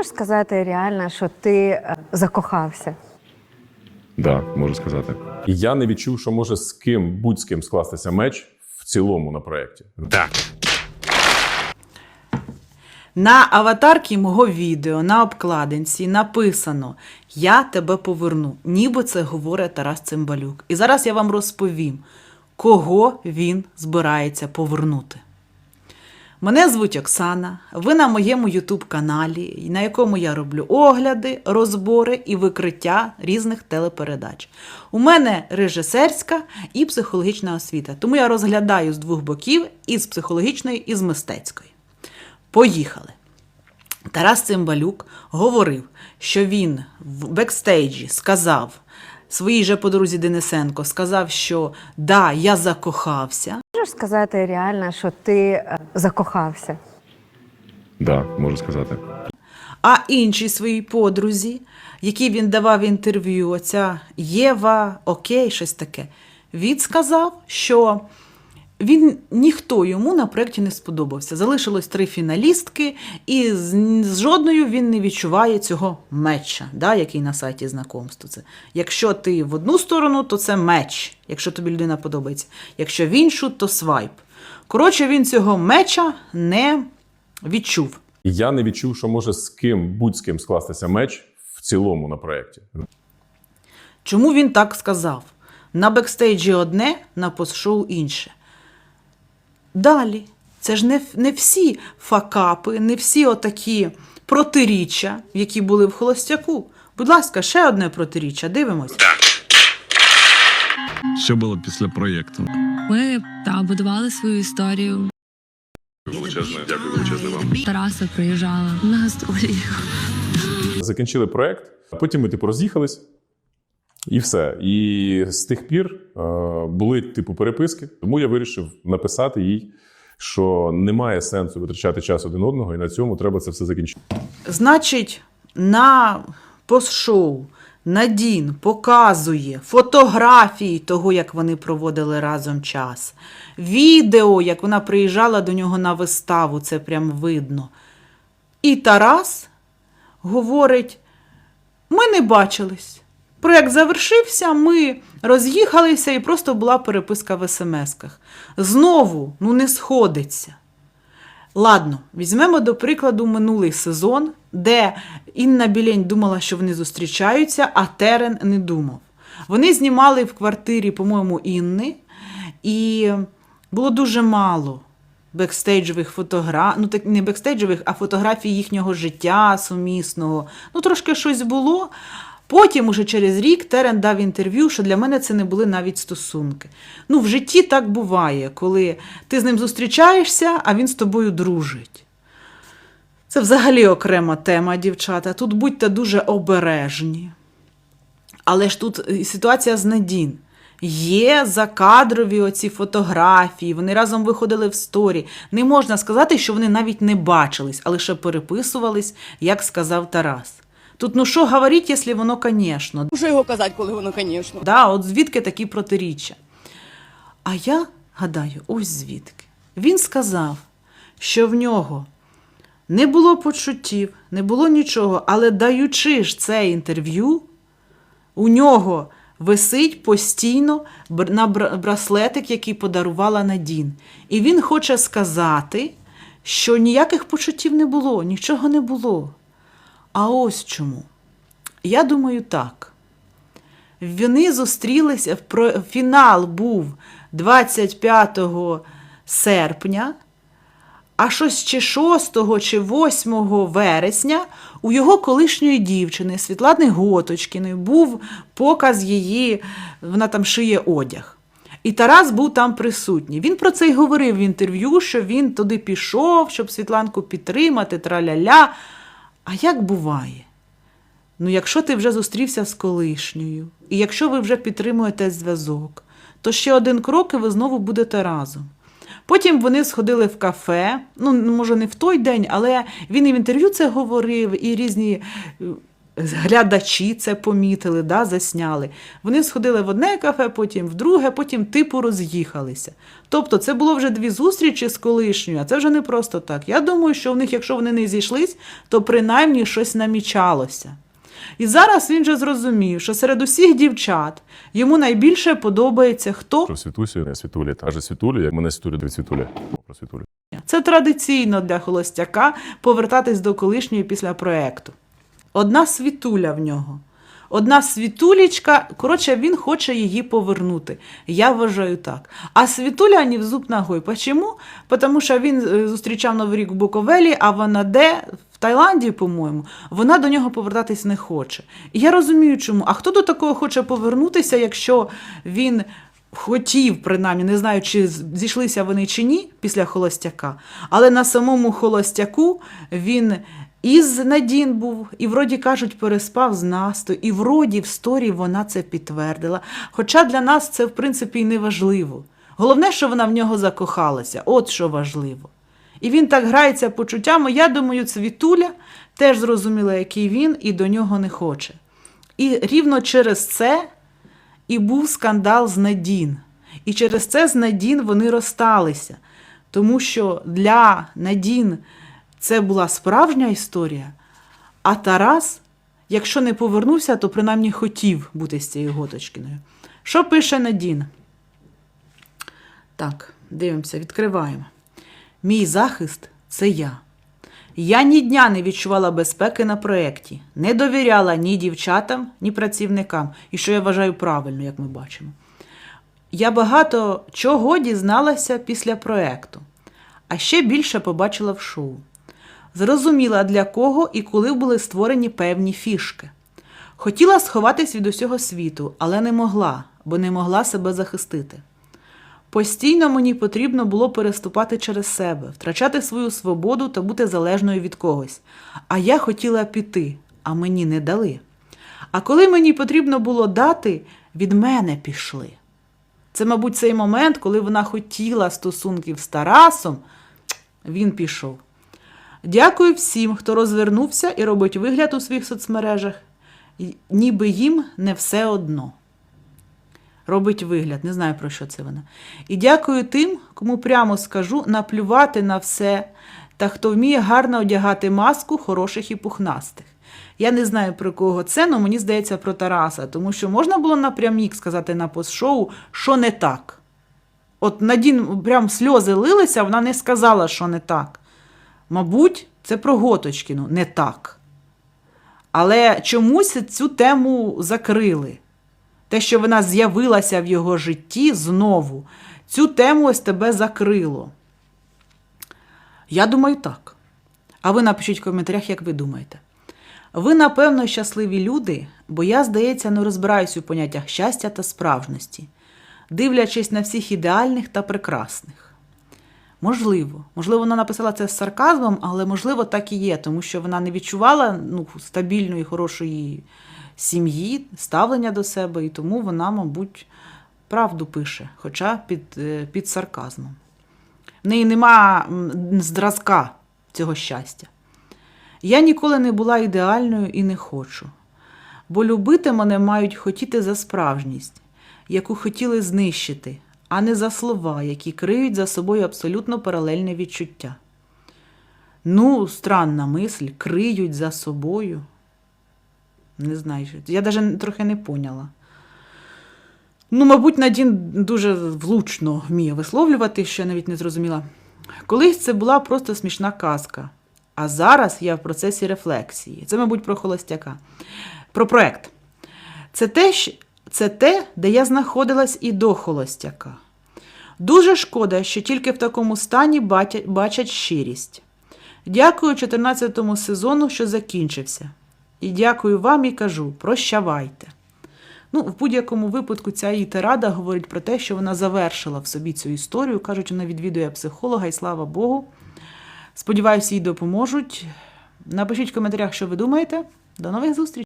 Можеш сказати реально, що ти е, закохався? Да, можу сказати. Я не відчув, що може з ким будь з ким скластися меч в цілому на проєкті. Так. На аватарці мого відео на обкладинці написано Я тебе поверну. Ніби це говорить Тарас Цимбалюк. І зараз я вам розповім, кого він збирається повернути. Мене звуть Оксана. Ви на моєму Ютуб каналі, на якому я роблю огляди, розбори і викриття різних телепередач. У мене режисерська і психологічна освіта, тому я розглядаю з двох боків і з психологічної, і з мистецької. Поїхали. Тарас Цимбалюк говорив, що він в бекстейджі сказав своїй же подрузі Денисенко, сказав, що да, я закохався. Можеш сказати реально, що ти е, закохався? Да, можу сказати. А іншій своїй подрузі, якій він давав інтерв'ю, оця Єва, окей, щось таке, він сказав, що він ніхто йому на проєкті не сподобався. Залишилось три фіналістки, і з, з жодною він не відчуває цього меча, да, який на сайті знакомств. Це. Якщо ти в одну сторону, то це меч, якщо тобі людина подобається. Якщо в іншу, то свайп. Коротше, він цього меча не відчув. Я не відчув, що може з ким будь з ким скластися меч в цілому на проєкті. Чому він так сказав? На бекстейджі одне, на постшоу інше. Далі. Це ж не, не всі факапи, не всі отакі протиріччя, які були в холостяку. Будь ласка, ще одне протиріччя. Дивимось. Що було після проєкту? Ми та будували свою історію. Величезне, дякую величезне вам. Тараса приїжджала на гастролі. Закінчили проєкт, а потім ми типу роз'їхались. І все. І з тих пір е, були типу переписки. Тому я вирішив написати їй, що немає сенсу витрачати час один одного, і на цьому треба це все закінчити. Значить, на постшоу Надін показує фотографії того, як вони проводили разом час. Відео, як вона приїжджала до нього на виставу, це прям видно. І Тарас говорить: ми не бачились. Проєкт завершився, ми роз'їхалися і просто була переписка в смс-ках. Знову ну не сходиться. Ладно, візьмемо до прикладу минулий сезон, де Інна Білень думала, що вони зустрічаються, а Терен не думав. Вони знімали в квартирі, по-моєму, Інни, і було дуже мало бекстейджових фотографій, ну так не бекстейджових, а фотографій їхнього життя сумісного. Ну, трошки щось було. Потім, уже через рік, Терен дав інтерв'ю, що для мене це не були навіть стосунки. Ну, в житті так буває, коли ти з ним зустрічаєшся, а він з тобою дружить. Це взагалі окрема тема, дівчата. Тут будьте дуже обережні. Але ж тут ситуація з Надін. Є закадрові оці фотографії, вони разом виходили в сторі. Не можна сказати, що вони навіть не бачились, а лише переписувались, як сказав Тарас. Тут ну що говорить, якщо воно, звісно. Що його казати, коли воно, звісно. Да, от звідки такі протиріччя? А я гадаю, ось звідки. Він сказав, що в нього не було почуттів, не було нічого, але даючи ж це інтерв'ю, у нього висить постійно на браслетик, який подарувала Надін. І він хоче сказати, що ніяких почуттів не було, нічого не було. А ось чому. Я думаю так. Вони зустрілися, фінал був 25 серпня, а щось чи 6 чи 8 вересня у його колишньої дівчини Світлани Готочкіної був показ її, вона там шиє одяг. І Тарас був там присутній. Він про це й говорив в інтерв'ю, що він туди пішов, щоб Світланку підтримати, траля-ля. А як буває? Ну, якщо ти вже зустрівся з колишньою, і якщо ви вже підтримуєте зв'язок, то ще один крок, і ви знову будете разом. Потім вони сходили в кафе. Ну, може, не в той день, але він і в інтерв'ю це говорив, і різні глядачі це помітили, да, засняли. Вони сходили в одне кафе, потім в друге, потім типу роз'їхалися. Тобто це було вже дві зустрічі з колишньою, а це вже не просто так. Я думаю, що в них, якщо вони не зійшлись, то принаймні щось намічалося. І зараз він же зрозумів, що серед усіх дівчат йому найбільше подобається хто? Про Світусю, не Світулі, та же Світулі, як мене Світулі від Світулі. Про Світулі. Це традиційно для холостяка повертатись до колишньої після проекту. Одна світуля в нього. Одна світулічка, коротше, він хоче її повернути. Я вважаю так. А світуля ні в зуб ногой. Почому? Тому що він е, зустрічав Новий рік в Буковелі, а вона де? В Таїланді, по-моєму, вона до нього повертатись не хоче. І я розумію, чому. А хто до такого хоче повернутися, якщо він хотів, принаймні, не знаю, чи зійшлися вони чи ні після холостяка, але на самому холостяку він із Надін був, і вроді кажуть, переспав з Настою, і вроді в сторі вона це підтвердила. Хоча для нас це, в принципі, і не важливо. Головне, що вона в нього закохалася, от що важливо. І він так грається почуттями. Я думаю, Цвітуля теж зрозуміла, який він, і до нього не хоче. І рівно через це і був скандал з Надін. І через це з Надін вони розсталися. Тому що для Надін це була справжня історія. А Тарас, якщо не повернувся, то принаймні хотів бути з цією Готочкіною. Що пише Надін? Так, дивимося, відкриваємо. Мій захист це я. Я ні дня не відчувала безпеки на проєкті, не довіряла ні дівчатам, ні працівникам, і що я вважаю правильно, як ми бачимо. Я багато чого дізналася після проєкту, а ще більше побачила в шоу. Зрозуміла, для кого і коли були створені певні фішки. Хотіла сховатись від усього світу, але не могла, бо не могла себе захистити. Постійно мені потрібно було переступати через себе, втрачати свою свободу та бути залежною від когось. А я хотіла піти, а мені не дали. А коли мені потрібно було дати, від мене пішли. Це, мабуть, цей момент, коли вона хотіла стосунків з Тарасом, він пішов. Дякую всім, хто розвернувся і робить вигляд у своїх соцмережах, ніби їм не все одно. Робить вигляд, не знаю про що це вона. І дякую тим, кому прямо скажу наплювати на все, та хто вміє гарно одягати маску хороших і пухнастих. Я не знаю про кого це, але мені здається про Тараса, тому що можна було напрямік сказати на постшоу, що не так. От Надін прям сльози лилися, вона не сказала, що не так. Мабуть, це про Готочкіну не так. Але чомусь цю тему закрили. Те, що вона з'явилася в його житті знову, цю тему ось тебе закрило. Я думаю так. А ви напишіть в коментарях, як ви думаєте. Ви, напевно, щасливі люди, бо я, здається, не розбираюсь у поняттях щастя та справжності, дивлячись на всіх ідеальних та прекрасних. Можливо, можливо, вона написала це з сарказмом, але можливо так і є, тому що вона не відчувала ну, стабільної, хорошої сім'ї, ставлення до себе, і тому вона, мабуть, правду пише, хоча під, е, під сарказмом. В неї нема зразка цього щастя. Я ніколи не була ідеальною і не хочу, бо любити мене мають хотіти за справжність, яку хотіли знищити, а не за слова, які криють за собою абсолютно паралельне відчуття. Ну, странна мисль, криють за собою. Не знаю, я навіть трохи не поняла. Ну, мабуть, Надін дуже влучно вміє висловлювати, що я навіть не зрозуміла. Колись це була просто смішна казка. А зараз я в процесі рефлексії. Це, мабуть, про холостяка. Про проект. Це те, щ- це те, де я знаходилась і до холостяка. Дуже шкода, що тільки в такому стані бачать, щирість. Дякую 14 сезону, що закінчився. І дякую вам і кажу: прощавайте. Ну, в будь-якому випадку ця її тирада говорить про те, що вона завершила в собі цю історію. Кажуть, вона відвідує психолога, і слава Богу. Сподіваюся, їй допоможуть. Напишіть в коментарях, що ви думаєте. До нових зустрічей!